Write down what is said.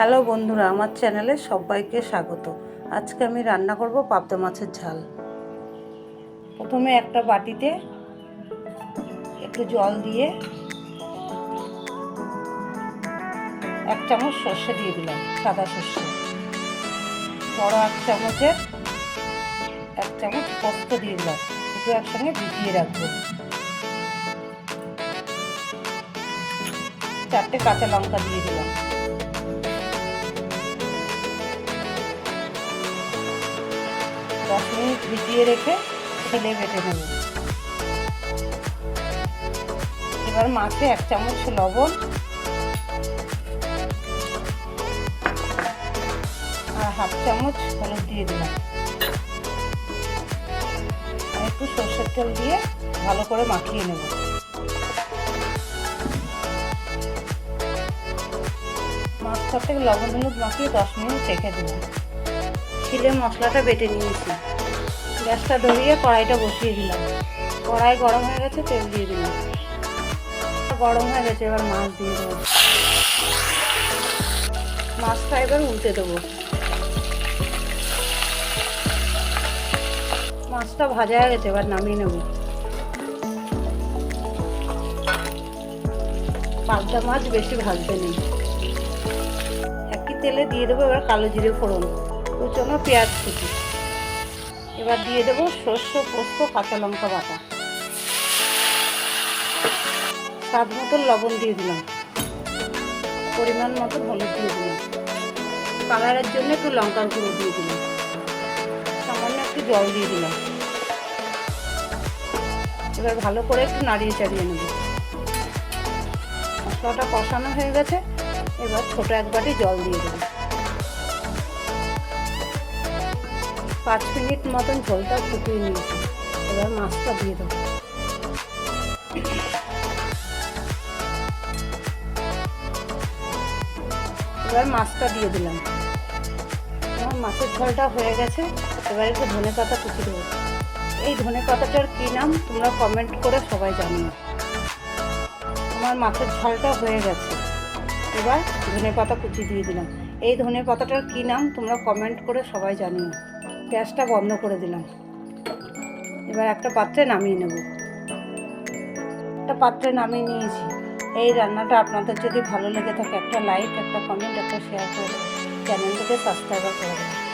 Hello বন্ধুরা, আমার চ্যানেলে সবাইকে স্বাগত। আজকে আমি রান্না করব পাবদা মাছের ঝাল। প্রথমে একটা বাটিতে একটু জল দিয়ে এক চামচ সর্ষে দিয়ে দিলাম, সাদা সর্ষে। বড় এক চামচের এক চামচ পোস্ত দিয়ে দিলাম, দুটো একসঙ্গে ভিজিয়ে রাখব। চারটে কাঁচা লঙ্কা দিয়ে দিলাম। মিনিট ভিজিয়ে রেখে ছেলে বেটে নেব এবার মাছে এক চামচ লবণ। আর হাফ চামচ হলুদ দিয়ে দিলাম। একটু সর্ষের তেল দিয়ে ভালো করে মাখিয়ে নেব। মাছটা থেকে লবণ হলুদ মাখিয়ে দশ মিনিট রেখে দিলাম। ছিলে মশলাটা বেটে নিয়েছি। গ্যাসটা ধরিয়ে কড়াইটা বসিয়ে দিলাম। কড়াই গরম হয়ে গেছে, তেল দিয়ে দিলাম। গরম হয়ে গেছে, এবার মাছ দিয়ে দেবো। মাছটা এবার উল্টে দেবো। মাছটা ভাজা হয়ে গেছে, এবার নামিয়ে নেব। পাবদা মাছ বেশি ভাজতে নেই। একই তেলে দিয়ে দেবো এবার কালো জিরে ফোড়ন। কুচনো পেঁয়াজ কুচি। এবার দিয়ে দেবো শস্য পোস্ত, কাঁচা লঙ্কা বাটা। স্বাদ মতন লবণ দিয়ে দিলাম। পরিমাণ মতন হলুদ দিয়ে দিলাম। কালারের জন্য একটু লঙ্কার গুঁড়ো দিয়ে দিলাম। সামান্য একটু জল দিয়ে দিলাম। এবার ভালো করে একটু নাড়িয়ে চাড়িয়ে নেব। মশলাটা কষানো হয়ে গেছে। এবার ছোটো এক বাটি জল দিয়ে দেবো। পাঁচ মিনিট মতন ঝোলটা ফুটিয়ে নিয়েছি। এবার মাছটা দিয়ে দেবো। এবার মাছটা দিয়ে দিলাম। আমার মাছের ঝোলটা হয়ে গেছে। এবার একটু ধনে পাতা কুচি দেবো। এই ধনে পাতাটার কী নাম তোমরা কমেন্ট করে সবাই জানিও। আমার মাছের ঝোলটা হয়ে গেছে। এবার ধনে পাতা কুচি দিয়ে দিলাম। এই ধনে পাতাটার কী নাম তোমরা কমেন্ট করে সবাই জানিও। গ্যাসটা বন্ধ করে দিলাম। এবার একটা পাত্রে নামিয়ে নেব। একটা পাত্রে নামিয়ে নিয়েছি। এই রান্নাটা আপনাদের যদি ভালো লেগে থাকে, একটা লাইক, একটা কমেন্ট একটা শেয়ার করে চ্যানেলটাকে সাবস্ক্রাইব করে